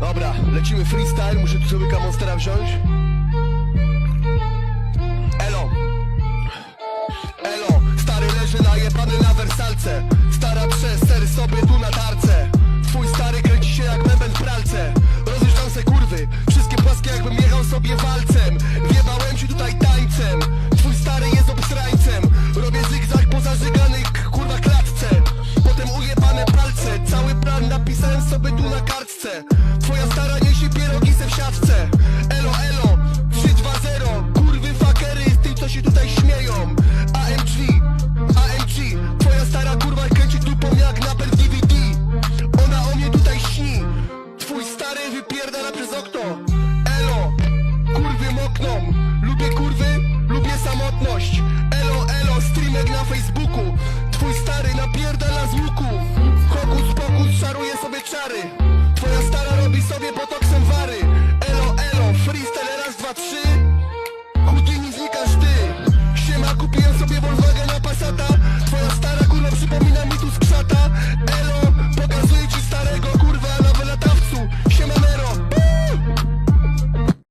Dobra, lecimy freestyle, muszę tu sobie monstera wziąć. Elo, elo, stary leży najebany na wersalce. Stara przez sery sobie tu na tarce. Twój stary kręci się jak mebel w pralce. Rozjeżdżam se kurwy, wszystkie płaskie jakbym jechał sobie walcem strzela przez okno. Elo, kurwym oknom Lubię kurwy, lubię samotność. Elo, elo, streamek na Facebooku. Twój stary napierdala z łuku. Hokus pokus, czaruje sobie czary. Twoja stara robi sobie botok